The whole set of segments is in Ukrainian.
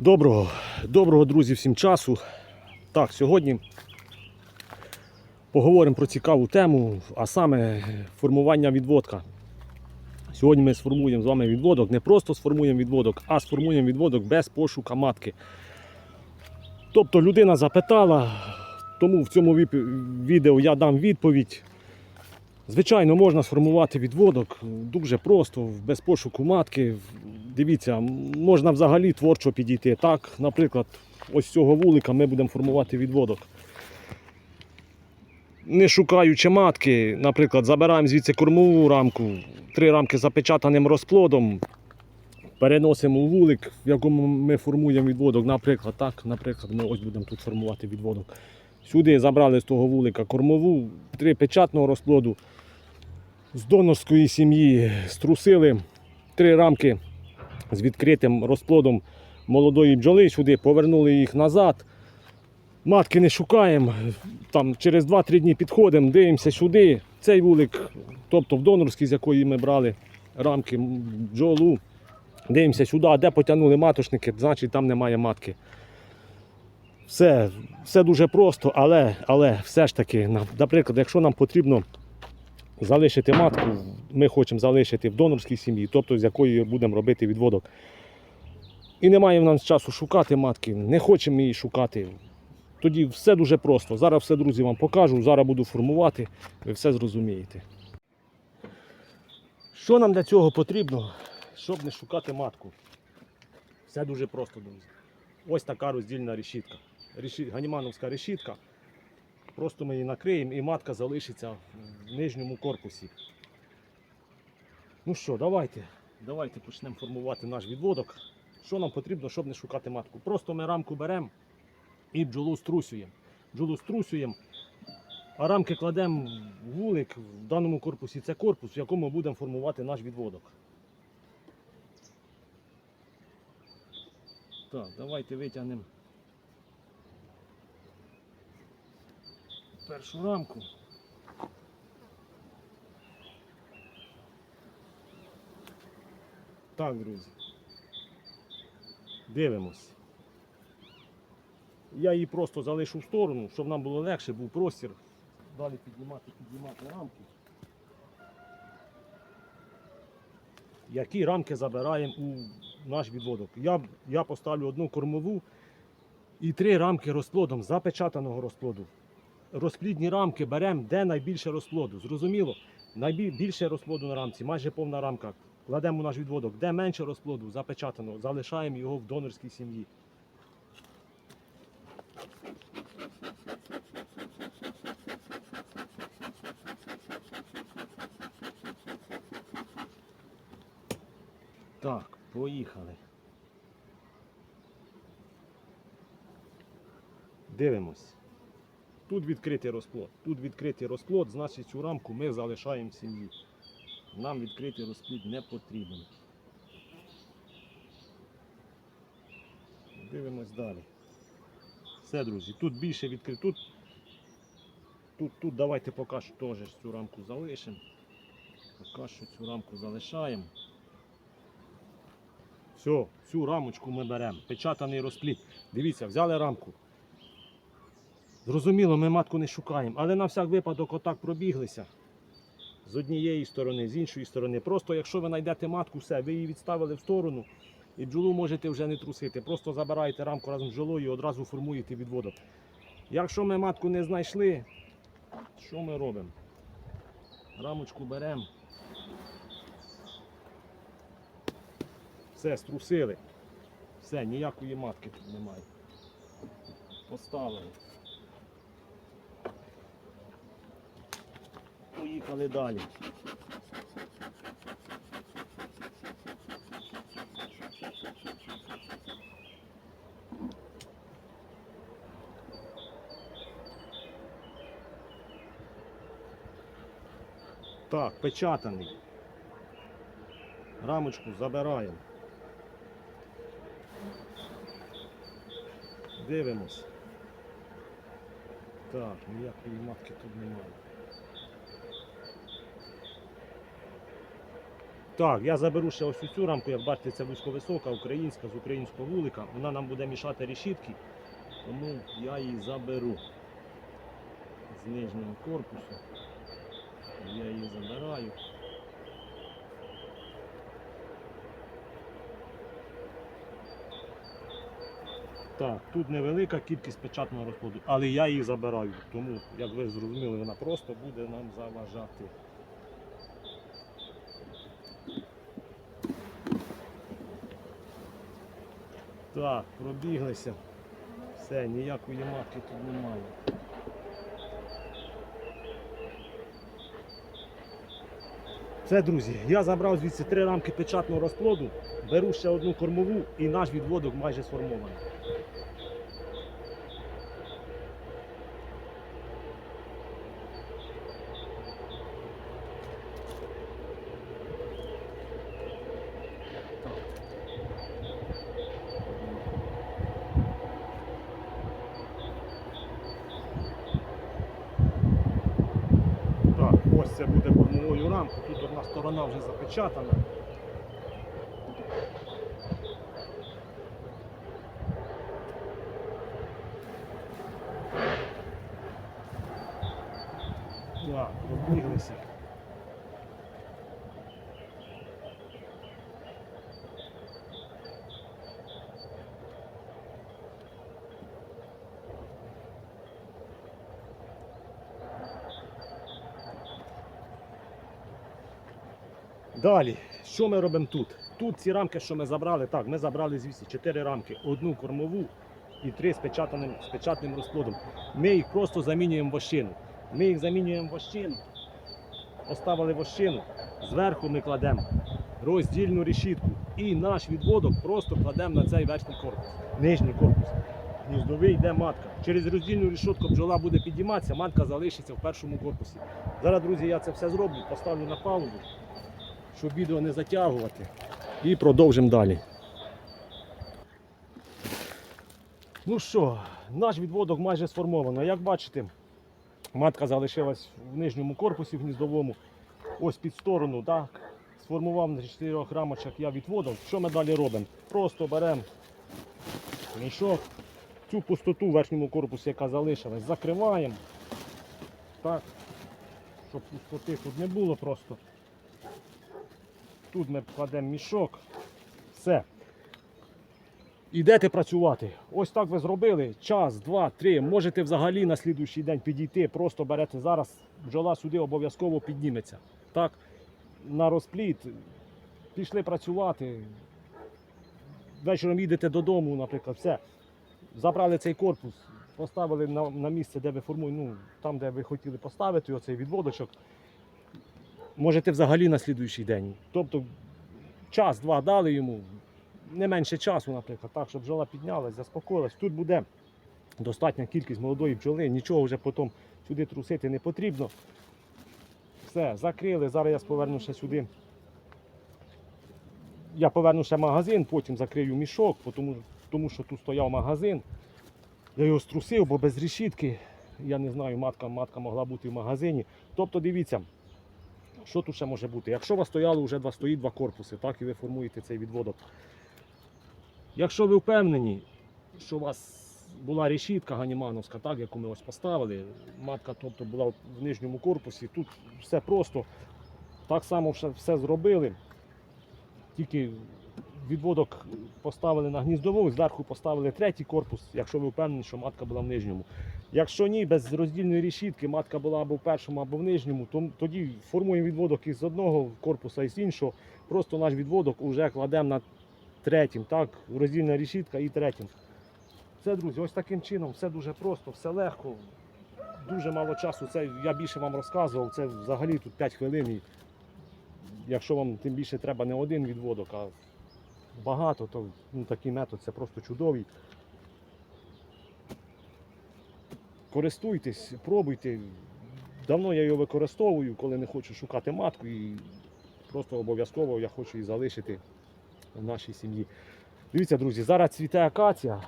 Доброго, доброго, друзі, всім часу. Так, сьогодні поговоримо про цікаву тему, а саме формування відводка. Сьогодні ми сформуємо з вами відводок, не просто сформуємо відводок, а сформуємо відводок без пошука матки. Тобто людина запитала, тому в цьому відео я дам відповідь. Звичайно, можна сформувати відводок дуже просто, без пошуку матки. Дивіться, можна взагалі творчо підійти. Так, наприклад, ось з цього вулика ми будемо формувати відводок. Не шукаючи матки, наприклад, забираємо звідси кормову рамку, три рамки запечатаним розплодом, переносимо у вулик, в якому ми формуємо відводок. Наприклад, так, наприклад, ми ось будемо тут формувати відводок. Сюди забрали з того вулика кормову, три печатного розплоду. З донорської сім'ї струсили три рамки з відкритим розплодом молодої бджоли сюди, повернули їх назад. Матки не шукаємо. Там через 2-3 дні підходимо, дивимося сюди. Цей вулик, тобто в донорській, з якої ми брали рамки бджолу. Дивимося сюди, де потягнули маточники, значить там немає матки. Все, все дуже просто, але, але все ж таки, наприклад, якщо нам потрібно залишити матку, ми хочемо залишити в донорській сім'ї, тобто з якої будемо робити відводок. І немає в нас часу шукати матки, не хочемо її шукати. Тоді все дуже просто. Зараз все, друзі, вам покажу, зараз буду формувати, ви все зрозумієте. Що нам для цього потрібно, щоб не шукати матку? Все дуже просто, друзі. Ось така роздільна решітка. Ганімановська решітка. Просто ми її накриємо і матка залишиться в нижньому корпусі. Ну що, давайте. Давайте почнемо формувати наш відводок. Що нам потрібно, щоб не шукати матку? Просто ми рамку беремо і бджолу струсюємо. Бджолу струсюємо, а рамки кладемо в вулик. В даному корпусі це корпус, в якому будемо формувати наш відводок. Так, давайте витягнемо першу рамку. Так, друзі. Дивимось. Я її просто залишу в сторону, щоб нам було легше, був простір. Далі піднімати, піднімати рамки. Які рамки забираємо у наш відводок? Я, я поставлю одну кормову і три рамки розплодом, запечатаного розплоду. Розплідні рамки беремо, де найбільше розплоду. Зрозуміло? Найбільше розплоду на рамці, майже повна рамка. Кладемо наш відводок, де менше розплоду, запечатано, залишаємо його в донорській сім'ї. Так, поїхали. Дивимось. Тут відкритий розплод. Тут відкритий розплод, значить цю рамку ми залишаємо в сім'ї. Нам відкритий розплід не потрібен. Дивимось далі. Все, друзі, тут більше відкрито. Тут, тут, тут давайте поки що теж цю рамку залишимо. Поки що цю рамку залишаємо. Все, цю рамочку ми беремо. Печатаний розплід. Дивіться, взяли рамку. Зрозуміло, ми матку не шукаємо, але на всяк випадок отак пробіглися. З однієї сторони, з іншої сторони. Просто якщо ви знайдете матку, все, ви її відставили в сторону і бджолу можете вже не трусити. Просто забираєте рамку разом з бджолою і одразу формуєте відводок. Якщо ми матку не знайшли, що ми робимо? Рамочку беремо. Все, струсили. Все, ніякої матки тут немає. Поставили. Поїхали далі. Так, печатаний. Рамочку забираємо. Дивимось. Так, ніякої матки тут немає. Так, я заберу ще ось цю рамку, як бачите, це вузьковисока, українська, з українського вулика. Вона нам буде мішати решітки, тому я її заберу з нижнього корпусу. Я її забираю. Так, тут невелика кількість печатного розходу, але я її забираю. Тому, як ви зрозуміли, вона просто буде нам заважати. Так, пробіглися. Все, ніякої марки тут немає. Все, друзі, я забрав звідси три рамки печатного розплоду, беру ще одну кормову і наш відводок майже сформований. Це буде кормовою рамкою. Тут одна сторона вже запечатана. Так, пробіглися. Далі, що ми робимо тут? Тут ці рамки, що ми забрали, так, ми забрали звідси 4 рамки, одну кормову і три з печатаним, з печатним розплодом. Ми їх просто замінюємо в вощину. Ми їх замінюємо в вощину, поставили вощину, зверху ми кладемо роздільну решітку і наш відводок просто кладемо на цей верхній корпус, нижній корпус. Гніздовий йде матка. Через роздільну решітку бджола буде підійматися, матка залишиться в першому корпусі. Зараз, друзі, я це все зроблю, поставлю на паузу щоб відео не затягувати. І продовжимо далі. Ну що, наш відводок майже сформовано. Як бачите, матка залишилась в нижньому корпусі в гніздовому. Ось під сторону, так. Сформував на 4 рамочок я відводом. Що ми далі робимо? Просто беремо мішок, цю пустоту в верхньому корпусі, яка залишилась, закриваємо. Так, щоб пустоти тут не було просто. Тут ми кладемо мішок. Все. Ідете працювати. Ось так ви зробили. Час, два, три. Можете взагалі на слідуючий день підійти. Просто берете зараз, бджола сюди обов'язково підніметься. Так, на розпліт. Пішли працювати. Вечором їдете додому, наприклад, все. Забрали цей корпус, поставили на, на місце, де ви формуєте, ну, там, де ви хотіли поставити оцей відводочок можете взагалі на слідуючий день. Тобто час-два дали йому, не менше часу, наприклад, так, щоб бджола піднялась, заспокоїлась. Тут буде достатня кількість молодої бджоли, нічого вже потім сюди трусити не потрібно. Все, закрили. Зараз я поверну ще сюди. Я поверну ще магазин, потім закрию мішок, тому, тому що тут стояв магазин. Я його струсив, бо без решітки, я не знаю, матка, матка могла бути в магазині. Тобто, дивіться, що тут ще може бути? Якщо у вас стояло вже два стоїть два корпуси, так і ви формуєте цей відводок. Якщо ви впевнені, що у вас була решітка ганімановська, так, яку ми ось поставили, матка тобто, була в нижньому корпусі, тут все просто. Так само все зробили. Тільки відводок поставили на гніздову, зверху поставили третій корпус, якщо ви впевнені, що матка була в нижньому. Якщо ні, без роздільної решітки матка була або в першому, або в нижньому, то тоді формуємо відводок із одного корпуса і з іншого. Просто наш відводок вже кладемо на третім. Так, роздільна решітка і третім. Це, друзі, ось таким чином все дуже просто, все легко. Дуже мало часу. Це я більше вам розказував. Це взагалі тут 5 хвилин. І якщо вам тим більше треба не один відводок, а багато, то ну, такий метод це просто чудовий. Користуйтесь, пробуйте. Давно я його використовую, коли не хочу шукати матку і просто обов'язково я хочу її залишити в нашій сім'ї. Дивіться, друзі, зараз цвіте акація,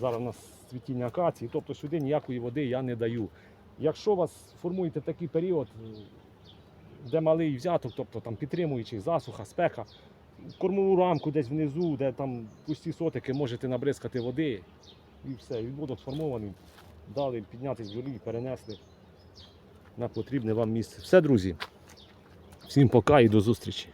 зараз у нас цвітіння акації, тобто сюди ніякої води я не даю. Якщо вас формуєте такий період, де малий взяток, тобто там підтримуючий, засуха, спека. Кормову рамку десь внизу, де там пусті сотики, можете набризкати води. І все, відводок сформований. Дали піднятись в і перенесли на потрібне вам місце. Все, друзі. Всім пока і до зустрічі.